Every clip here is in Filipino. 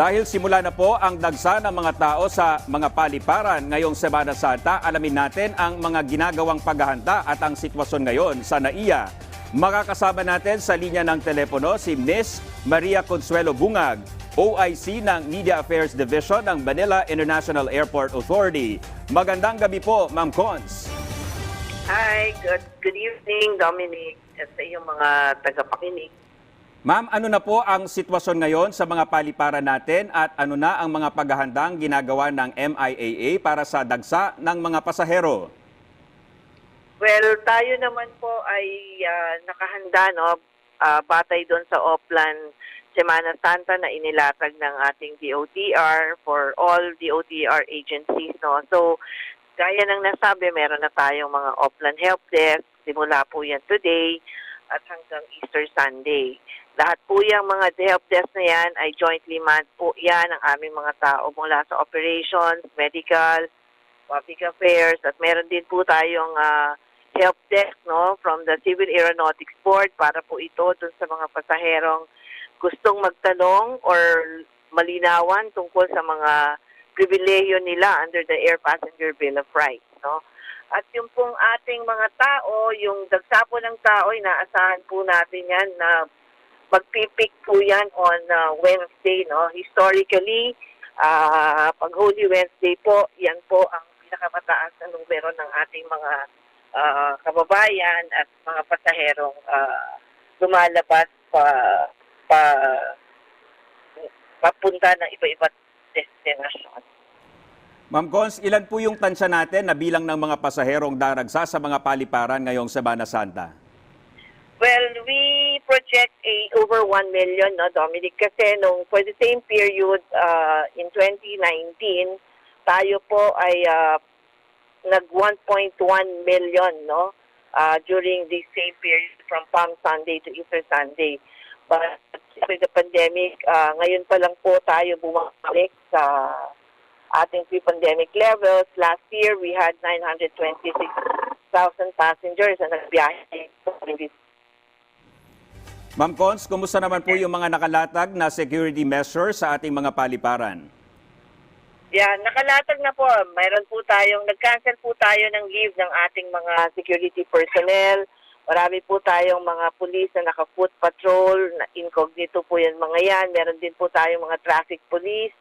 Dahil simula na po ang dagsa ng mga tao sa mga paliparan ngayong Semana Santa, alamin natin ang mga ginagawang paghahanda at ang sitwasyon ngayon sa NAIA. Makakasama natin sa linya ng telepono si Miss Maria Consuelo Bungag, OIC ng Media Affairs Division ng Manila International Airport Authority. Magandang gabi po, Ma'am Cons. Hi, good good evening, Dominic, at sa iyong mga tagapakinig. Ma'am, ano na po ang sitwasyon ngayon sa mga paliparan natin at ano na ang mga paghahandang ginagawa ng MIAA para sa dagsa ng mga pasahero? Well, tayo naman po ay ah, nakahanda no ah, batay doon sa Oplan Semana Santa na inilatag ng ating DOTR for all DOTR agencies no. So gaya ng nasabi, meron na tayong mga Oplan Help Desk, simula po yan today at hanggang Easter Sunday. Lahat po yung mga help desk na yan ay jointly manned po yan ng aming mga tao mula sa operations, medical, public affairs, at meron din po tayong ah, help desk no, from the Civil Aeronautics Board para po ito dun sa mga pasaherong gustong magtanong or malinawan tungkol sa mga pribileyo nila under the Air Passenger Bill of Rights. No? At yung pong ating mga tao, yung dagsa po ng tao, inaasahan po natin yan na magpipik po yan on uh, Wednesday. No? Historically, ah pag Holy Wednesday po, yan po ang pinakamataas na numero ng ating mga ah, kababayan at mga pasaherong ah, lumalabas pa, pa papunta ng iba-iba't destinasyon. Ma'am Cons, ilan po yung tansya natin na bilang ng mga pasaherong daragsa sa mga paliparan ngayong Semana Santa? Well, we project a over 1 million, no, Dominic, kasi nung for the same period uh, in 2019, tayo po ay uh, nag 1.1 million, no, uh, during the same period from Palm Sunday to Easter Sunday. But with the pandemic, uh, ngayon pa lang po tayo bumalik sa ating pre-pandemic levels. Last year, we had 926,000 passengers na nagbiyahe Ma'am Cons, kumusta naman po yung mga nakalatag na security measures sa ating mga paliparan? Yeah, nakalatag na po. Mayroon po tayong, nag-cancel po tayo ng leave ng ating mga security personnel. Marami po tayong mga police na naka-foot patrol, na incognito po yan mga yan. Meron din po tayong mga traffic police.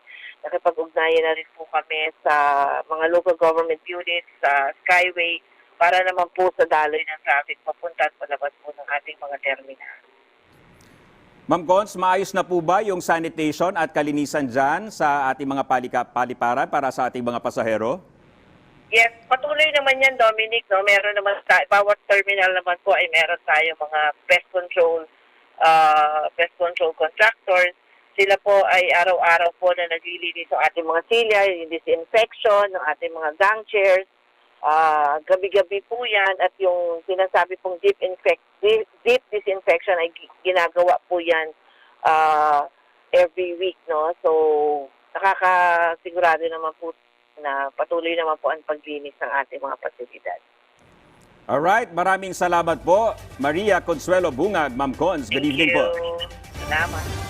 Nakipag-ugnayan na rin po kami sa mga local government units sa Skyway para naman po sa daloy ng traffic papunta at palabas po ng ating mga terminal. Ma'am Cons, maayos na po ba yung sanitation at kalinisan dyan sa ating mga palika, paliparan para sa ating mga pasahero? Yes, patuloy naman yan, Dominic. No? Meron naman sa bawat terminal naman po ay meron tayo mga pest control uh, pest control contractors. Sila po ay araw-araw po na naglilinis ng ating mga silya, yung disinfection ng ating mga gang chairs. Ah, gabi-gabi po yan at yung sinasabi pong deep, infect, deep, deep disinfection ay gi- ginagawa po yan ah, every week. no So, nakakasigurado naman po na patuloy naman po ang paglinis ng ating mga pasilidad. Alright, maraming salamat po. Maria Consuelo Bungag, Ma'am Cons. Good Thank evening you. po. Salamat.